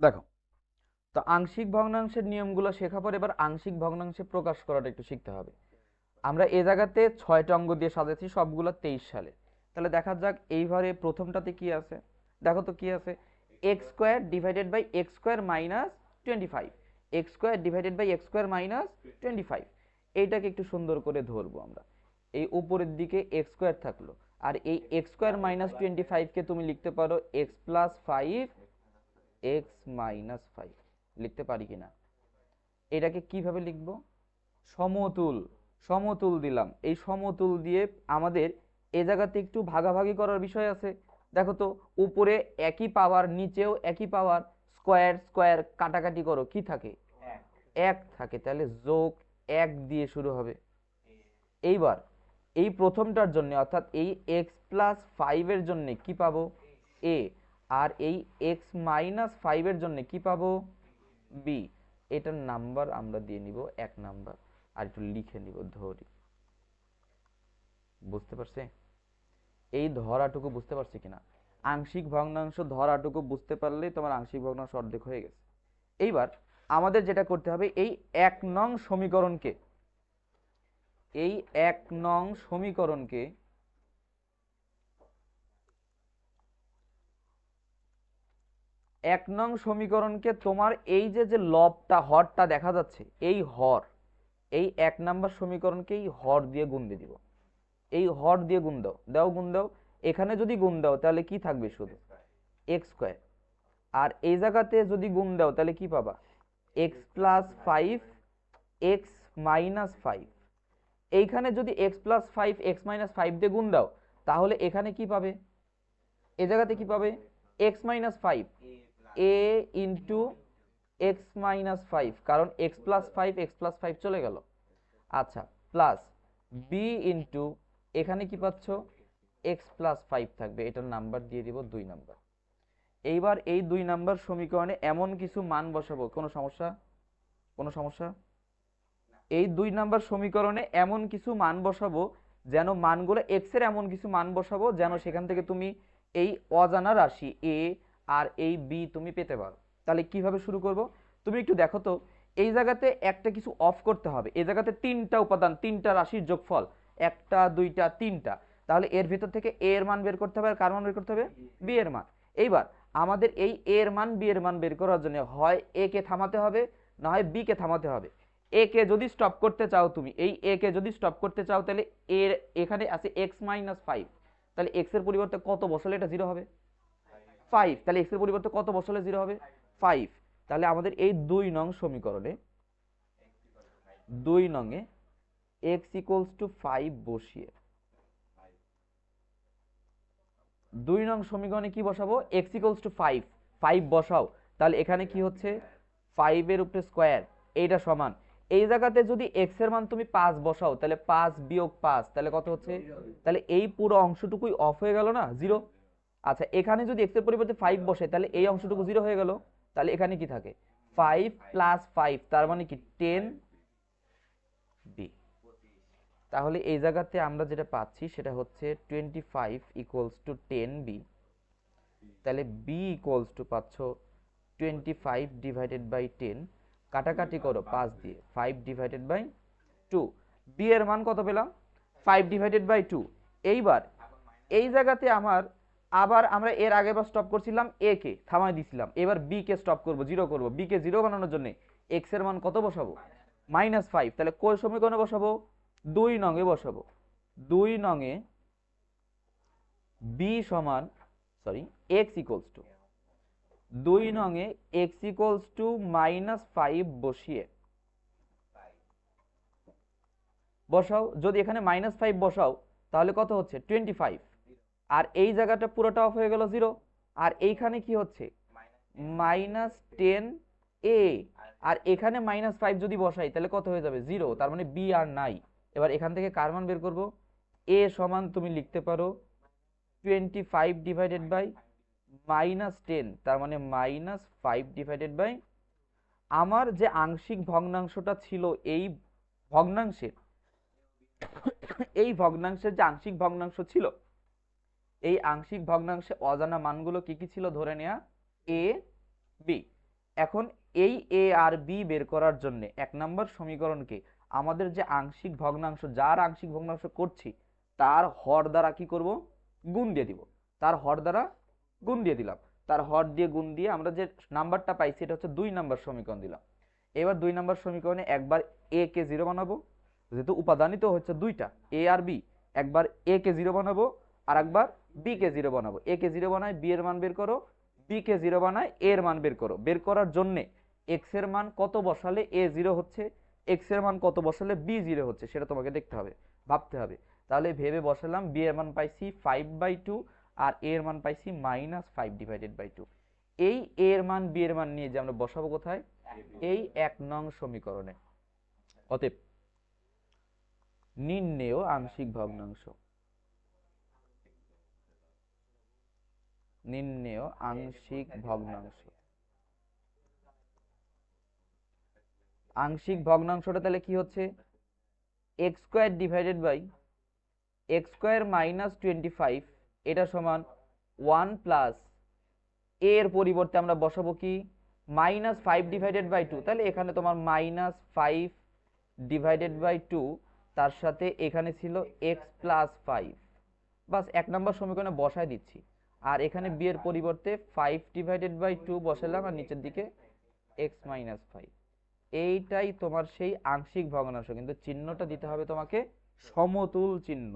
দেখো, তো আংশিক ভগ্নাংশের নিয়মগুলো শেখা পর এবার আংশিক ভগ্নাংশে প্রকাশ করাটা একটু শিখতে হবে। আমরা এ জায়গাতে ছয়টা অঙ্গ দিয়ে সাজাচ্ছি, সবগুলো তেইশ সালে। তাহলে দেখা যাক এইবারে প্রথমটাতে কি আছে। দেখো তো কি আছে। X square divided by X square minus twenty five. X square divided by X square minus twenty five. এইটাকে একটু সুন্দর করে ধরবো আমরা। এই উপরের দিকে এক্স স্কোয়ার থাকল। আর এই এক্স স্কোয়ার মাইনাস টোয়েন্টি ফাইভকে তুমি লিখতে পারো X plus five X minus five লিখতে পারি কিনা? এটাকে কীভাবে লিখব? সমতুল সমতুল দিলাম। এই সমতুল দিয়ে আমাদের এ জায়গাতে একটু ভাগাভাগি করার বিষয় আছে। দেখো তো, উপরে একই পাওয়ার নিচেও একই পাওয়ার স্কোয়ার স্কোয়ার কাটাকাটি করো, কি থাকে? এক থাকে। তাহলে যোগ এক দিয়ে শুরু হবে। এইবার এই প্রথমটার জন্য, অর্থাৎ এই এক্স প্লাস ফাইভের জন্য কি পাবো? এ আর এই এক্স মাইনাস ফাইভের জন্য কি পাবো? বি এটার নাম্বার আমরা দিয়ে নিব এক নাম্বার আর একটু লিখে নিব ধরি। বুঝতে পারছে? এই ধরাটুকু বুঝতে পারছি কিনা আংশিক ভগ্নাংশ ধরাটুকু বুঝতে পারলেই তোমার আংশিক ভগ্নাংশ অর্ধেক হয়ে গেছে। এইবার আমাদের যেটা করতে হবে, এই এক নং সমীকরণকে, এই এক নং সমীকরণকে এক নং সমীকরণকে তোমার এই যে যে লবটা, হরটা দেখা যাচ্ছে, এই হর, এই এক নাম্বার সমীকরণকে এই হর দিয়ে গুণ দিয়ে দিব। এই হর দিয়ে গুণ দাও দাও গুণ দাও, এখানে যদি গুণ দাও তাহলে কি থাকবে শুধু? এক্স স্কোয়ার আর এই জায়গাতে যদি গুণ দাও তাহলে কি পাবা? X plus five X minus five এইখানে যদি X plus five X minus five দিয়ে গুণ দাও, তাহলে এখানে কি পাবে? এ জায়গাতে কি পাবে? এক্স মাইনাস ফাইভ এ ইন্টু এক্স মাইনাস ফাইভ কারণ X plus five X plus five চলে গেল। আচ্ছা প্লাস বি ইন্টু এখানে কি পাচ্ছ? এক্স প্লাস ফাইভ থাকবে, এটার নাম্বার দিয়ে দিব দুই নাম্বার এইবার এই দুই নাম্বার সমীকরণে এমন কিছু মান বসাবো, কোনো সমস্যা? কোনো সমস্যা? এই দুই নাম্বার সমীকরণে এমন কিছু মান বসাবো, যেন মানগুলো এক্সের এমন কিছু মান বসাবো, যেন সেখান থেকে তুমি এই অজানা রাশি এ আর এই বি তুমি পেতে পারো। তাহলে কীভাবে শুরু করব? তুমি একটু দেখো তো, এই জায়গাতে একটা কিছু অফ করতে হবে। এই জায়গাতে তিনটা উপাদান, তিনটা রাশির যোগফল, একটা, দুইটা, তিনটা। তাহলে এর ভিতর থেকে এ এর মান বের করতে হবে আর কার মান বের করতে হবে? বি এর মান। এইবার আমাদের এই এ এর মান বি এর মান বের করার জন্য হয় এ কে থামাতে হবে, না হয় বি কে থামাতে হবে। এ কে যদি স্টপ করতে চাও তুমি, এই এ কে যদি স্টপ করতে চাও, তাহলে এর এখানে আছে এক্স মাইনাস ফাইভ তাহলে এক্সের পরিবর্তে কত বসালে এটা জিরো হবে? ফাইভ তাহলে এক্সের পরিবর্তে কত বসালে জিরো হবে? ফাইভ তাহলে আমাদের এই দুই নং সমীকরণে দুই নংয়ে এক্স ইকুয়ালস টু ফাইভ বসিয়ে দুই নং সমীকরণে কি বসাবো? X equals to five five বসাও। তাহলে এখানে কি হচ্ছে? ফাইভের উপরে স্কোয়ার এইটা সমান। এই জায়গাতে যদি এক্সের মান তুমি পাঁচ বসাও তাহলে পাঁচ বিয়োগ পাঁচ তাহলে কত হচ্ছে? তাহলে এই পুরো অংশটুকুই অফ হয়ে গেল না? জিরো আচ্ছা এখানে যদি এক্সের পরিবর্তে ফাইভ বসে, তাহলে এই অংশটুকু জিরো হয়ে গেল। তাহলে এখানে কি থাকে? ফাইভ প্লাস ফাইভ তার মানে কি? টেন বি তাহলে এই জায়গাতে আমরা যেটা পাচ্ছি, সেটা হচ্ছে twenty five equals to ten B তাহলে বি ইকুয়ালস টু পাচ্ছ twenty five divided by ten কাটাকাটি করো, পাঁচ দিয়ে। Five divided by two B এর মান কত পেলাম? ফাইভ ডিভাইডেড বাই টু এইবার, এই জায়গাতে আমার আবার আমরা এর আগে বার স্টপ করছিলাম এ কে থামাই দিছিলাম। এবার বি কে স্টপ করব জিরো করব। বি কে জিরো বানানোর জন্য এক্সের মান কত বসাবো? মাইনাস ফাইভ তাহলে কোন সমীকরণে বসাবো? দুই নঙে বসাবো। দুই নঙে বি সমান সরি এক্স ইকুয়ালস টু দুই নঙে X equals to minus five বসিয়ে বসাও। যদি এখানে মাইনাস ফাইভ বসাও, তাহলে কত হচ্ছে? টোয়েন্টি ফাইভ আর এই জায়গাটা পুরোটা অফ হয়ে গেল জিরো আর এইখানে কি হচ্ছে? মাইনাস টেন এ আর এখানে মাইনাস ফাইভ যদি বসাই তাহলে কত হয়ে যাবে? জিরো তার মানে বি আর নাই। এবার এখান থেকে কার মান বের করব? এ সমান তুমি লিখতে পারো twenty five divided by minus ten তার মানে মাইনাস ফাইভ ডিভাইডেড বাই আমার যে আংশিক ভগ্নাংশটা ছিল এই ভগ্নাংশের এই ভগ্নাংশের যে আংশিক ভগ্নাংশ ছিল এই আংশিক ভগ্নাংশে অজানা মানগুলো কি কি ছিল ধরে নেওয়া এ বি এখন এই এ আর বি বের করার জন্য এক নম্বর সমীকরণকে আমাদের যে আংশিক ভগ্নাংশ, যার আংশিক ভগ্নাংশ করছি, তার হর দ্বারা কি করব? গুণ দিয়ে দিব। তার হর দ্বারা গুণ দিয়ে দিলাম। তার হর দিয়ে গুণ দিয়ে আমরা যে নাম্বারটা পাইছি এটা হচ্ছে দুই নাম্বার সমীকরণ দিলাম। এবার দুই নাম্বার সমীকরণে একবার এ কে জিরো বানাবো, যেহেতু উপাদানই তো হচ্ছে দুইটা এ আর বি একবার এ কে জিরো বানাবো আর একবার বি কে জিরো বানাবো। এ কে জিরো বানায় বি এর মান বের করো। বি কে জিরো বানায় এ এর মান বের করো। বের করার জন্যে এক্সের মান কত বসালে এ জিরো হচ্ছে? এক্সের মান কত বসালে বি জিরো হচ্ছে? সেটা তোমাকে দেখতে হবে, ভাবতে হবে। তাহলে ভেবে বসালাম বি এর মান পাইছি ফাইভ বাই টু আর এ এর মান পাইছি minus five divided by two এই এ এর মান বি এর মান নিয়ে যে আমরা বসাবো কোথায়? এই এক নং সমীকরণে। অতএব নির্ণেয় আংশিক ভগ্নাংশ। নির্ণেয় আংশিক ভগ্নাংশ। আংশিক ভগ্নাংশটা তাহলে কি হচ্ছে? X square divided by X square minus twenty five এটা সমান ওয়ান প্লাস এর পরিবর্তে আমরা বসাবো কি? Minus five divided by two তাহলে এখানে তোমার minus five divided by two তার সাথে এখানে ছিল এক্স প্লাস ফাইভ বাস এক নম্বর সমীকরণে বসায় দিচ্ছি। আর এখানে বি এর পরিবর্তে ফাইভ ডিভাইডেড বাই টু বসালাম আর নিচের দিকে এক্স মাইনাস ফাইভ এইটাই তোমার সেই আংশিক ভগ্নাংশ, কিন্তু চিহ্নটা দিতে হবে তোমাকে সমতুল চিহ্ন।